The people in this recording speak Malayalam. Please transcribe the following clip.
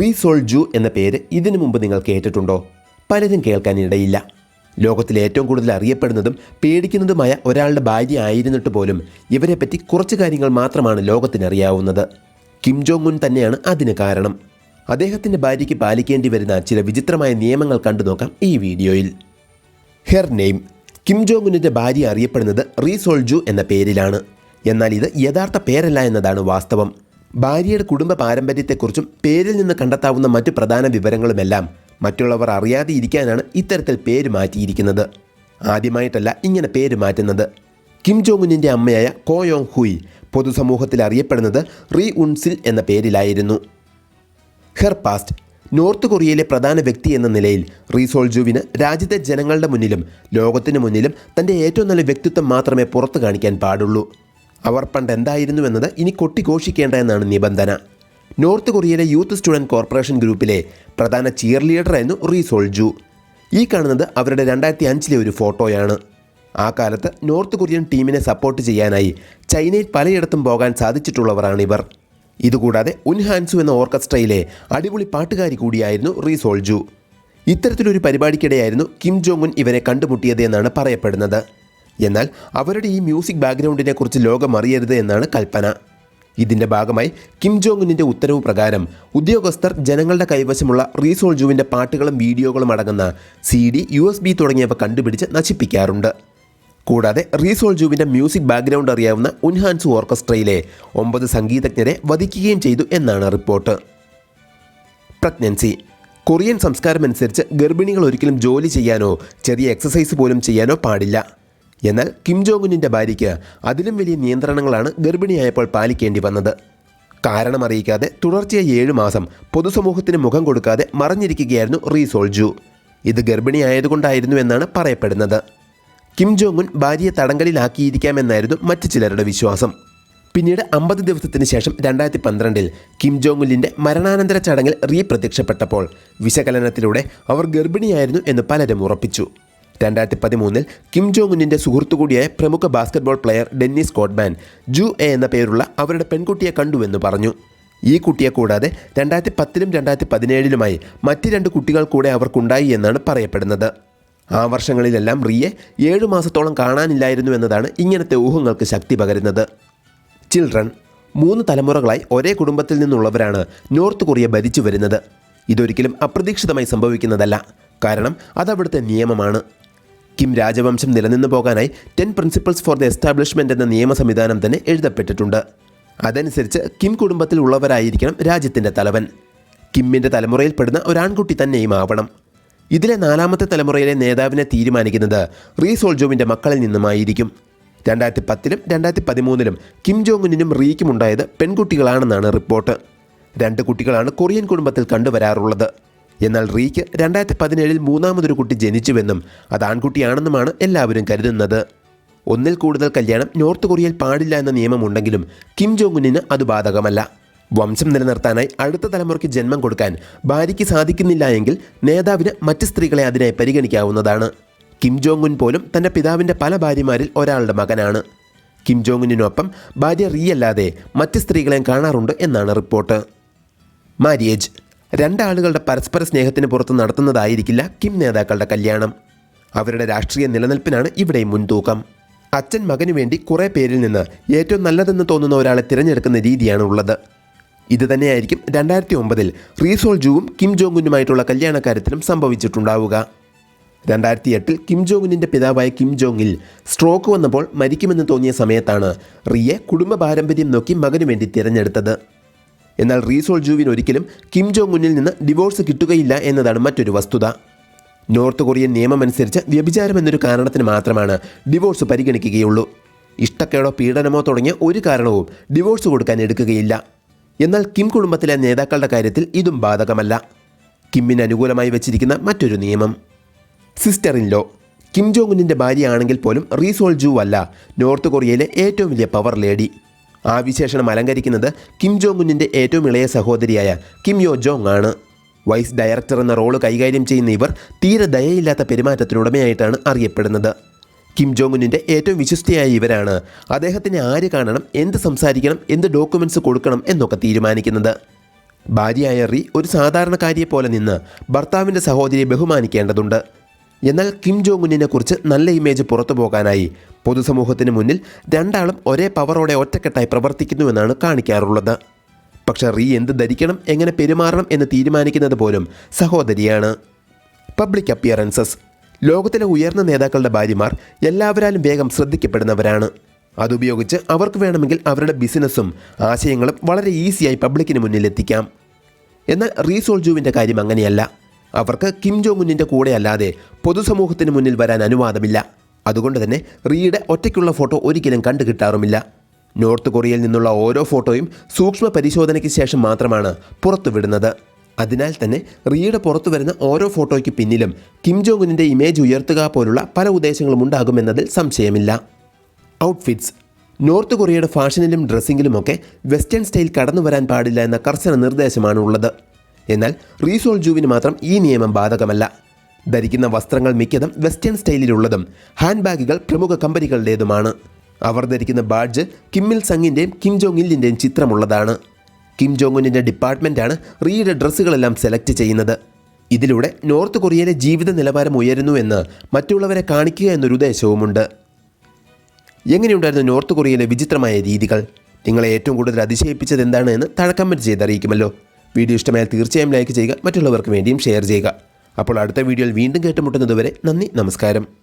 റീസോൾ ജു എന്ന പേര് ഇതിനു മുമ്പ് നിങ്ങൾ കേട്ടിട്ടുണ്ടോ? പലരും കേൾക്കാനിടയില്ല ലോകത്തിൽ ഏറ്റവും കൂടുതൽ അറിയപ്പെടുന്നതും പേടിക്കുന്നതുമായ ഒരാളുടെ ഭാര്യ ആയിരുന്നിട്ട് പോലും ഇവരെപ്പറ്റി കുറച്ച് കാര്യങ്ങൾ മാത്രമാണ് ലോകത്തിനറിയാവുന്നത്. കിം ജോങ് ഉൻ തന്നെയാണ് അതിന് കാരണം. അദ്ദേഹത്തിന്റെ ഭാര്യയ്ക്ക് പാലിക്കേണ്ടി വരുന്ന ചില വിചിത്രമായ നിയമങ്ങൾ കണ്ടു നോക്കാം ഈ വീഡിയോയിൽ. ഹെർ നെയിം കിം ജോങ് ഉന്നിന്റെ ഭാര്യ അറിയപ്പെടുന്നത് റീസോൾ ജു എന്ന പേരിലാണ്. എന്നാൽ ഇത് യഥാർത്ഥ പേരല്ല എന്നതാണ് വാസ്തവം. ഭാര്യയുടെ കുടുംബ പാരമ്പര്യത്തെക്കുറിച്ചും പേരിൽ നിന്ന് കണ്ടെത്താവുന്ന മറ്റു പ്രധാന വിവരങ്ങളുമെല്ലാം മറ്റുള്ളവർ അറിയാതെ ഇരിക്കാനാണ് ഇത്തരത്തിൽ പേര് മാറ്റിയിരിക്കുന്നത്. ആദ്യമായിട്ടല്ല ഇങ്ങനെ പേര് മാറ്റുന്നത്. കിം ജോങ് ഉന്നിന്റെ അമ്മയായ കോയോങ് ഹുയ് പൊതുസമൂഹത്തിൽ അറിയപ്പെടുന്നത് റീ ഉൺസിൽ എന്ന പേരിലായിരുന്നു. ഹെർ പാസ്റ്റ് നോർത്ത് കൊറിയയിലെ പ്രധാന വ്യക്തി എന്ന നിലയിൽ റീസോൾജുവിന് രാജ്യത്തെ ജനങ്ങളുടെ മുന്നിലും ലോകത്തിന് മുന്നിലും തന്റെ ഏറ്റവും നല്ല വ്യക്തിത്വം മാത്രമേ പുറത്തു കാണിക്കാൻ പാടുള്ളൂ. അവർ പണ്ട് എന്തായിരുന്നുവെന്നത് ഇനി കൊട്ടിഘോഷിക്കേണ്ട എന്നാണ് നിബന്ധന. നോർത്ത് കൊറിയയിലെ യൂത്ത് സ്റ്റുഡന്റ് കോർപ്പറേഷൻ ഗ്രൂപ്പിലെ പ്രധാന ചിയർ ലീഡറായിരുന്നു റീസോൾജു ഈ കാണുന്നത് അവരുടെ രണ്ടായിരത്തി അഞ്ചിലെ ഒരു ഫോട്ടോയാണ്. ആ കാലത്ത് നോർത്ത് കൊറിയൻ ടീമിനെ സപ്പോർട്ട് ചെയ്യാനായി ചൈനയിൽ പലയിടത്തും പോകാൻ സാധിച്ചിട്ടുള്ളവരാണിവർ ഇതുകൂടാതെ ഉൻഹാൻസു എന്ന ഓർക്കസ്ട്രയിലെ അടിപൊളി പാട്ടുകാരി കൂടിയായിരുന്നു റീസോൾജു ഇത്തരത്തിലൊരു പരിപാടിക്കിടെയായിരുന്നു കിം ജോങ് ഉൻ ഇവരെ കണ്ടുമുട്ടിയത് എന്നാണ് പറയപ്പെടുന്നത്. എന്നാൽ അവരുടെ ഈ മ്യൂസിക് ബാക്ക്ഗ്രൗണ്ടിനെ കുറിച്ച് ലോകം അറിയരുത് എന്നാണ് കൽപ്പന. ഇതിന്റെ ഭാഗമായി കിം ജോങ് ഉന്നിന്റെ ഉത്തരവ് പ്രകാരം ഉദ്യോഗസ്ഥർ ജനങ്ങളുടെ കൈവശമുള്ള റീസോൾ റീസോൾജുവിന്റെ പാട്ടുകളും വീഡിയോകളും അടങ്ങുന്ന C D U S B തുടങ്ങിയവ കണ്ടുപിടിച്ച് നശിപ്പിക്കാറുണ്ട്. കൂടാതെ റീസോൾ റീസോൾജുവിന്റെ മ്യൂസിക് ബാക്ക്ഗ്രൗണ്ട് അറിയാവുന്ന ഉൻഹാൻസു ഓർക്കസ്ട്രയിലെ ഒമ്പത് സംഗീതജ്ഞരെ വധിക്കുകയും ചെയ്തു എന്നാണ് റിപ്പോർട്ട്. പ്രഗ്നൻസി. കൊറിയൻ സംസ്കാരമനുസരിച്ച് ഗർഭിണികൾ ഒരിക്കലും ജോലി ചെയ്യാനോ ചെറിയ എക്സസൈസ് പോലും ചെയ്യാനോ പാടില്ല. എന്നാൽ കിം ജോങ്ങുനിന്റെ ഭാര്യയ്ക്ക് അതിലും വലിയ നിയന്ത്രണങ്ങളാണ് ഗർഭിണിയായപ്പോൾ പാലിക്കേണ്ടി വന്നത്. കാരണം അറിയിക്കാതെ തുടർച്ചയായി ഏഴു മാസം പൊതുസമൂഹത്തിന് മുഖം കൊടുക്കാതെ മറഞ്ഞിരിക്കുകയായിരുന്നു റീസോൾജു ഇത് ഗർഭിണിയായതുകൊണ്ടായിരുന്നു എന്നാണ് പറയപ്പെടുന്നത്. കിം ജോങ്ങുൻ ഭാര്യയെ തടങ്കലിലാക്കിയിരിക്കാമെന്നായിരുന്നു മറ്റു ചിലരുടെ വിശ്വാസം. പിന്നീട് അമ്പത് ദിവസത്തിന് ശേഷം രണ്ടായിരത്തി പന്ത്രണ്ടിൽ കിം ജോങ്ങുലിന്റെ മരണാനന്തര ചടങ്ങിൽ റീ പ്രത്യക്ഷപ്പെട്ടപ്പോൾ വിശകലനത്തിലൂടെ അവർ ഗർഭിണിയായിരുന്നു എന്ന് പലരും ഉറപ്പിച്ചു. രണ്ടായിരത്തി പതിമൂന്നിൽ കിം ജോങ് ഉന്നിന്റെ സുഹൃത്തു കൂടിയായ പ്രമുഖ basketball player Dennis Rodman Ju Ae എന്ന പേരുള്ള അവരുടെ പെൺകുട്ടിയെ കണ്ടുവെന്ന് പറഞ്ഞു. ഈ കുട്ടിയെ കൂടാതെ രണ്ടായിരത്തി പത്തിലും രണ്ടായിരത്തി പതിനേഴിലുമായി മറ്റ് രണ്ട് കുട്ടികൾ കൂടെ അവർക്കുണ്ടായി എന്നാണ് പറയപ്പെടുന്നത്. ആ വർഷങ്ങളിലെല്ലാം റിയെ ഏഴു മാസത്തോളം കാണാനില്ലായിരുന്നു എന്നതാണ് ഇങ്ങനത്തെ ഊഹങ്ങൾക്ക് ശക്തി പകരുന്നത്. ചിൽഡ്രൻ മൂന്ന് തലമുറകളായി ഒരേ കുടുംബത്തിൽ നിന്നുള്ളവരാണ് നോർത്ത് കൊറിയ ഭരിച്ചു വരുന്നത് ഇതൊരിക്കലും അപ്രതീക്ഷിതമായി സംഭവിക്കുന്നതല്ല. കാരണം അതവിടുത്തെ നിയമമാണ്. കിം രാജവംശം നിലനിന്നു പോകാനായി ten principles for the establishment എന്ന നിയമ സംവിധാനം തന്നെ എഴുതപ്പെട്ടിട്ടുണ്ട്. അതനുസരിച്ച് കിം കുടുംബത്തിൽ ഉള്ളവരായിരിക്കണം രാജ്യത്തിന്റെ തലവൻ. കിമ്മിന്റെ തലമുറയിൽപ്പെടുന്ന ഒരാൺകുട്ടി തന്നെയും ആവണം. ഇതിലെ നാലാമത്തെ തലമുറയിലെ നേതാവിനെ തീരുമാനിക്കുന്നത് റീ സോൾജോവിന്റെ മക്കളിൽ നിന്നുമായിരിക്കും. രണ്ടായിരത്തി പത്തിലും രണ്ടായിരത്തി പതിമൂന്നിലും കിം ജോങ്ങിനും റീക്കും ഉണ്ടായത് പെൺകുട്ടികളാണെന്നാണ് റിപ്പോർട്ട്. രണ്ട് കുട്ടികളാണ് കൊറിയൻ കുടുംബത്തിൽ കണ്ടുവരാറുള്ളത്. എന്നാൽ റീക്ക് രണ്ടായിരത്തി പതിനേഴിൽ മൂന്നാമതൊരു കുട്ടി ജനിച്ചുവെന്നും അത് ആൺകുട്ടിയാണെന്നുമാണ് എല്ലാവരും കരുതുന്നത്. ഒന്നിൽ കൂടുതൽ കല്യാണം നോർത്ത് കൊറിയയിൽ പാടില്ല എന്ന നിയമമുണ്ടെങ്കിലും കിം ജോങ്ങുനിന് അത് ബാധകമല്ല. വംശം നിലനിർത്താനായി അടുത്ത തലമുറയ്ക്ക് ജന്മം കൊടുക്കാൻ ഭാര്യയ്ക്ക് സാധിക്കുന്നില്ല എങ്കിൽ നേതാവിന് മറ്റ് സ്ത്രീകളെ അതിനായി പരിഗണിക്കാവുന്നതാണ്. കിം ജോങ് ഉൻ പോലും തന്റെ പിതാവിന്റെ പല ഭാര്യമാരിൽ ഒരാളുടെ മകനാണ്. കിം ജോങ് ഉന്നിനൊപ്പം ഭാര്യ റീ അല്ലാതെ മറ്റ് സ്ത്രീകളെയും കാണാറുണ്ട് എന്നാണ് റിപ്പോർട്ട്. മാരിയേജ് രണ്ടാളുകളുടെ പരസ്പര സ്നേഹത്തിന് പുറത്ത് നടത്തുന്നതായിരിക്കില്ല കിം നേതാക്കളുടെ കല്യാണം. അവരുടെ രാഷ്ട്രീയ നിലനിൽപ്പിനാണ് ഇവിടെ മുൻതൂക്കം. അച്ഛൻ മകനു വേണ്ടി കുറേ പേരിൽ നിന്ന് ഏറ്റവും നല്ലതെന്ന് തോന്നുന്ന ഒരാളെ തിരഞ്ഞെടുക്കുന്ന രീതിയാണ് ഉള്ളത്. ഇത് തന്നെയായിരിക്കും രണ്ടായിരത്തി ഒമ്പതിൽ റീസോൾ ജുവും കിം ജോങ്ങുനുമായിട്ടുള്ള കല്യാണക്കാര്യത്തിലും സംഭവിച്ചിട്ടുണ്ടാവുക. രണ്ടായിരത്തി എട്ടിൽ കിം ജോങ്ങിന്റെ പിതാവായ കിം ജോങ്ങിൽ സ്ട്രോക്ക് വന്നപ്പോൾ മരിക്കുമെന്ന് തോന്നിയ സമയത്താണ് റിയെ കുടുംബ പാരമ്പര്യം നോക്കി മകനു വേണ്ടി തിരഞ്ഞെടുത്തത്. എന്നാൽ റീസോൾ ജൂവിന് ഒരിക്കലും കിം ജോങ് ഉന്നിൽ നിന്ന് ഡിവോഴ്സ് കിട്ടുകയില്ല എന്നതാണ് മറ്റൊരു വസ്തുത. നോർത്ത് കൊറിയൻ നിയമമനുസരിച്ച് വ്യഭിചാരം എന്നൊരു കാരണത്തിന് മാത്രമാണ് ഡിവോഴ്സ് പരിഗണിക്കുകയുള്ളൂ. ഇഷ്ടക്കേടോ പീഡനമോ തുടങ്ങിയ ഒരു കാരണവും ഡിവോഴ്സ് കൊടുക്കാൻ എടുക്കുകയില്ല. എന്നാൽ കിം കുടുംബത്തിലെ നേതാക്കളുടെ കാര്യത്തിൽ ഇതും ബാധകമല്ല. കിമ്മിന് അനുകൂലമായി വെച്ചിരിക്കുന്ന മറ്റൊരു നിയമം. Sister in law Kim Jong ഉന്നിന്റെ ഭാര്യയാണെങ്കിൽ പോലും റീസോൾ ജൂ അല്ല നോർത്ത് കൊറിയയിലെ ഏറ്റവും വലിയ പവർ ലേഡി. ആ വിശേഷണം അലങ്കരിക്കുന്നത് കിം ജോങ് ഉന്നിന്റെ ഏറ്റവും ഇളയ സഹോദരിയായ കിം യോ ജോങ് ആണ്. വൈസ് ഡയറക്ടർ എന്ന റോൾ കൈകാര്യം ചെയ്യുന്ന ഇവർ തീരെ ദയയില്ലാത്ത പെരുമാറ്റത്തിനുടമയായിട്ടാണ് അറിയപ്പെടുന്നത്. കിം ജോങ് ഏറ്റവും വിശ്വസ്തയായ ഇവരാണ്. അദ്ദേഹത്തിന് ആര് കാണണം എന്ത് സംസാരിക്കണം എന്ത് ഡോക്യുമെന്റ്സ് കൊടുക്കണം എന്നൊക്കെ തീരുമാനിക്കുന്നത്. ഭാര്യയായ റീ ഒരു സാധാരണക്കാരിയെ പോലെ നിന്ന് ഭർത്താവിന്റെ സഹോദരിയെ ബഹുമാനിക്കേണ്ടതുണ്ട്. എന്നാൽ കിം ജോങ് കുറിച്ച് നല്ല ഇമേജ് പുറത്തു പോകാനായി പൊതുസമൂഹത്തിന് മുന്നിൽ രണ്ടാളും ഒരേ പവറോടെ ഒറ്റക്കെട്ടായി പ്രവർത്തിക്കുന്നുവെന്നാണ് കാണിക്കാറുള്ളത്. പക്ഷെ റീ എന്ത് ധരിക്കണം എങ്ങനെ പെരുമാറണം എന്ന് തീരുമാനിക്കുന്നത് പോലും സഹോദരിയാണ്. Public appearances. ലോകത്തിലെ ഉയർന്ന നേതാക്കളുടെ ഭാര്യമാർ എല്ലാവരാലും വേഗം ശ്രദ്ധിക്കപ്പെടുന്നവരാണ്. അതുപയോഗിച്ച് അവർക്ക് വേണമെങ്കിൽ അവരുടെ ബിസിനസ്സും ആശയങ്ങളും വളരെ ഈസിയായി പബ്ലിക്കിന് മുന്നിൽ എത്തിക്കാം. എന്നാൽ റീ സോൾജുവിന്റെ കാര്യം അങ്ങനെയല്ല. അവർക്ക് കിം ജോങ് ഉന്നിന്റെ കൂടെ അല്ലാതെ പൊതുസമൂഹത്തിന് മുന്നിൽ വരാൻ അനുവാദമില്ല. അതുകൊണ്ട് തന്നെ റീയുടെ ഒറ്റയ്ക്കുള്ള ഫോട്ടോ ഒരിക്കലും കണ്ടു കിട്ടാറുമില്ല നോർത്ത് കൊറിയയിൽ നിന്നുള്ള ഓരോ ഫോട്ടോയും സൂക്ഷ്മ പരിശോധനയ്ക്ക് ശേഷം മാത്രമാണ് പുറത്തുവിടുന്നത്. അതിനാൽ തന്നെ റീയുടെ പുറത്തു വരുന്ന ഓരോ ഫോട്ടോയ്ക്ക് പിന്നിലും കിം ജോങ്ങുനിന്റെ ഇമേജ് ഉയർത്തുക പോലുള്ള പല ഉദ്ദേശങ്ങളും ഉണ്ടാകുമെന്നതിൽ സംശയമില്ല. ഔട്ട്ഫിറ്റ്സ്. നോർത്ത് കൊറിയയുടെ ഫാഷനിലും ഡ്രസ്സിങ്ങിലുമൊക്കെ വെസ്റ്റേൺ സ്റ്റൈൽ കടന്നു വരാൻ പാടില്ല എന്ന കർശന നിർദ്ദേശമാണുള്ളത്. എന്നാൽ റീസോൾ ജൂവിന് മാത്രം ഈ നിയമം ബാധകമല്ല. ധരിക്കുന്ന വസ്ത്രങ്ങൾ മിക്കതും വെസ്റ്റേൺ സ്റ്റൈലിലുള്ളതും ഹാൻഡ് ബാഗുകൾ പ്രമുഖ കമ്പനികളുടേതുമാണ്. അവർ ധരിക്കുന്ന ബാഡ്ജ് കിമ്മിൽ സംഗിന്റെയും കിം ജോങ് ഇല്ലിന്റെയും ചിത്രമുള്ളതാണ്. കിം ജോങ് ഉന്നിന്റെ ഡിപ്പാർട്ട്മെന്റാണ് റീയുടെ ഡ്രസ്സുകളെല്ലാം സെലക്ട് ചെയ്യുന്നത്. ഇതിലൂടെ നോർത്ത് കൊറിയയിലെ ജീവിത നിലവാരം ഉയരുന്നു എന്ന് മറ്റുള്ളവരെ കാണിക്കുക എന്നൊരു ഉദ്ദേശവുമുണ്ട്. എങ്ങനെയുണ്ടായിരുന്നു നോർത്ത് കൊറിയയിലെ വിചിത്രമായ രീതികൾ? നിങ്ങളെ ഏറ്റവും കൂടുതൽ അതിശയിപ്പിച്ചത് എന്താണ് എന്ന് താഴെ കമന്റ് ചെയ്ത് അറിയിക്കുമല്ലോ. വീഡിയോ ഇഷ്ടമായാൽ തീർച്ചയായും ലൈക്ക് ചെയ്യുക മറ്റുള്ളവർക്ക് വേണ്ടിയും ഷെയർ ചെയ്യുക. അപ്പോൾ അടുത്ത വീഡിയോയിൽ വീണ്ടും കേട്ടുമുട്ടുന്നതുവരെ നന്ദി നമസ്കാരം.